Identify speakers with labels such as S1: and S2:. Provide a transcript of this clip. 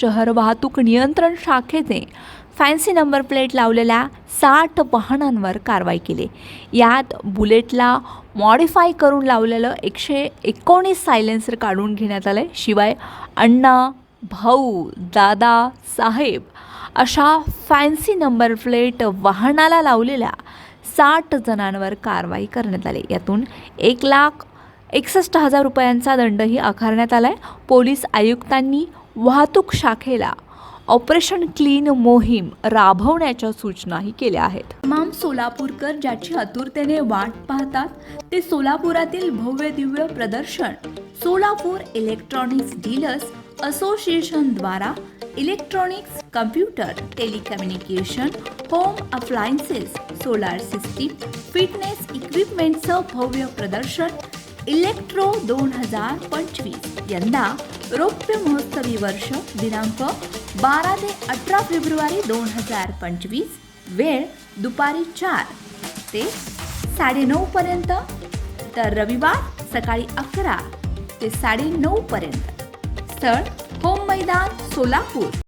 S1: शहर वाहतूक नियंत्रण शाखेने फॅन्सी नंबर प्लेट लावलेल्या साठ वाहनांवर कारवाई केली. यात बुलेटला मॉडिफाय करून लावलेलं एकशे एकोणीस सायलेन्सर काढून घेण्यात आलं शिवाय अण्णा भाऊ दादा साहेब अशा फॅन्सी नंबर प्लेट वाहनाला लावलेल्या साठ जणांवर कारवाई करण्यात आली. यातून एक लाख एकसष्ट हजार रुपयांचा दंडही आकारण्यात आला आहे पोलीस आयुक्तांनी वाहतूक शाखेला ऑपरेशन क्लीन मोहीम राबवण्याच्या सूचनाही केल्या आहेत. तमाम सोलापूरकर ज्याची आतुरतेने वाट पाहतात ते सोलापुरातील भव्य दिव्य प्रदर्शन सोलापूर इलेक्ट्रॉनिक्स डीलर्स असोसिएशन द्वारा electronics computer telecommunication home appliances solar system fitness इक्विपमेंटचं भव्य प्रदर्शन इलेक्ट्रो दोन हजार पंचवीस. यंदा रौप्य महोत्सवी वर्ष दिनांक बारा ते अठरा फेब्रुवारी दोन हजार पंचवीस. वेळ दुपारी चार ते साडेनऊ पर्यंत. तर रविवार सकाळी अकरा ते साडेनऊ पर्यंत. स्थळ होम मैदान सोलापूर.